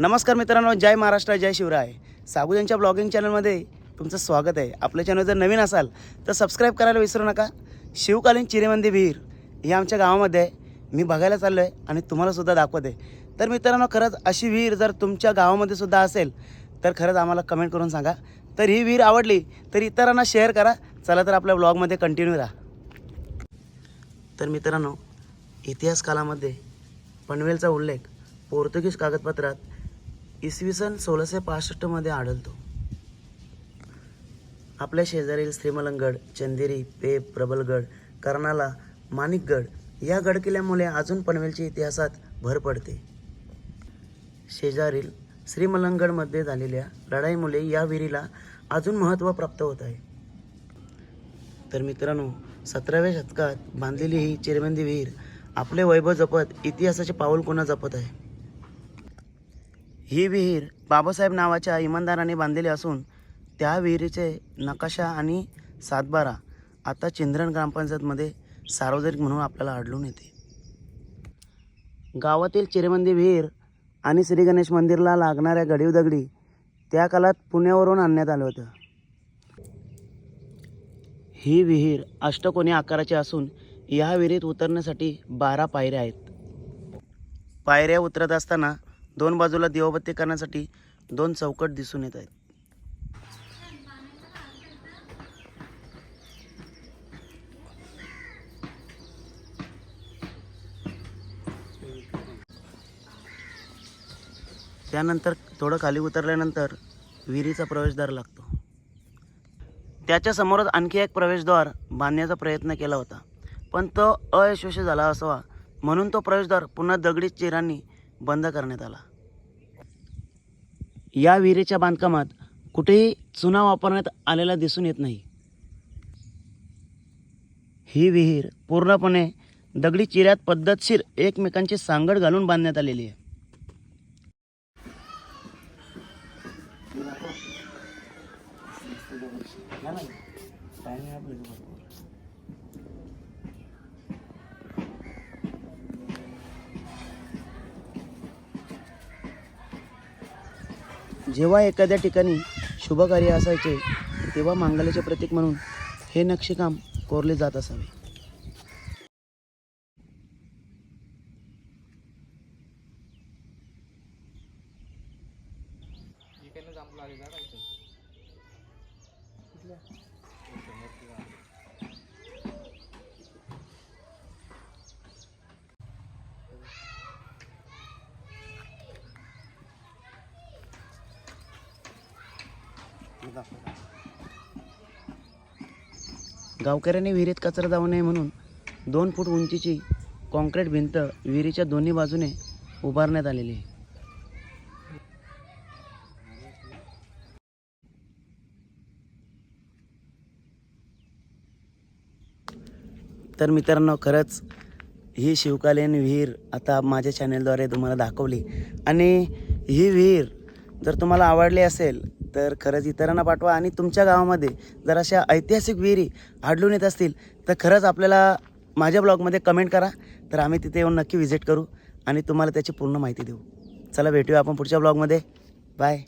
नमस्कार मित्रांनो जय महाराष्ट्र जय शिवराय. साबुदांच्या ब्लॉगिंग चॅनलमध्ये तुमचं स्वागत आहे. आपलं चॅनल जर नवीन असाल तर सबस्क्राईब करायला विसरू नका. शिवकालीन चिरेमंदी विहीर ही आमच्या गावामध्ये आहे. मी बघायला चाललो आहे आणि तुम्हालासुद्धा दाखवत. आहे तर मित्रांनो खरंच अशी विहीर जर तुमच्या गावामध्ये सुद्धा असेल तर खरंच आम्हाला कमेंट करून सांगा. तर ही विहीर आवडली तर इतरांना शेअर करा. चला तर आपल्या ब्लॉगमध्ये कंटिन्यू राहा. तर मित्रांनो इतिहास कालामध्ये पनवेलचा उल्लेख पोर्तुगीज कागदपत्रात इसवी सन सोळाशे पासष्टमध्ये आढळतो. आपल्या शेजारील श्रीमलंगड चंदेरी पेप प्रबलगड कर्नाला माणिकगड या गडकिल्ल्यामुळे अजून पनवेलच्या इतिहासात भर पडते. शेजारील श्रीमलंगडमध्ये झालेल्या लढाईमुळे या विहिरीला अजून महत्त्व प्राप्त होत आहे. तर मित्रांनो सतराव्या शतकात बांधलेली ही चिरबंदी विहीर आपले वैभव जपत इतिहासाचे पाऊल कोणा जपत आहे? ही विहीर बाबासाहेब नावाच्या इमानदाराने बांधलेली असून त्या विहिरीचे नकाशा आणि सातबारा आता चिंद्रण ग्रामपंचायतमध्ये सार्वजनिक म्हणून आपल्याला आढळून येते. गावातील चिरेमंदी विहीर आणि श्री गणेश मंदिरला लागणाऱ्या गडीव दगडी त्या काळात पुण्यावरून आणण्यात आलं होतं. ही विहीर अष्टकोनी आकाराची असून या विहिरीत उतरण्यासाठी बारा पायऱ्या आहेत. पायऱ्या उतरत असताना दोन बाजूला दिवाबत्ती करण्यासाठी दोन चौकट दिसून येत आहेत. त्यानंतर थोडं खाली उतरल्यानंतर विहिरीचा प्रवेशद्वार लागतो. त्याच्या समोरच आणखी एक प्रवेशद्वार बांधण्याचा प्रयत्न केला होता. पण तो अयशस्वी झाला असावा म्हणून तो प्रवेशद्वार पुन्हा दगडी चिरांनी बंद करण्यात आला. या विहिरीच्या बांधकामात कुठेही चुना वापरण्यात आलेला दिसून येत नाही. ही विहीर पूर्णपणे दगडी चिऱ्यात पद्धतशीर एकमेकांची सांगड घालून बांधण्यात आलेली आहे. जेव्हा एखाद्या ठिकाणी शुभकार्य असायचे तेव्हा मांगल्याचे प्रतीक म्हणून हे नक्षीकाम कोरले जात असावे. गावकऱ्यांनी विहिरीत कचरा जाऊ नये म्हणून दोन फूट उंचीची कॉन्क्रीट भिंत विहिरीच्या दोन्ही बाजूने उभारण्यात आलेली आहे. तर मित्रांनो खरंच ही शिवकालीन विहीर आता माझ्या चॅनेलद्वारे तुम्हाला दाखवली. आणि ही विहीर जर तुम्हाला आवडली असेल तर खरंच इतरांना पाठवा आणि तुमच्या गावामध्ये जर अशा ऐतिहासिक विहिरी आढळून येत असतील तर खरंच आपल्याला माझ्या ब्लॉगमध्ये कमेंट करा. तर आम्ही तिथे येऊन नक्की व्हिजिट करू आणि तुम्हाला त्याची पूर्ण माहिती देऊ. चला भेटूया आपण पुढच्या ब्लॉगमध्ये. बाय.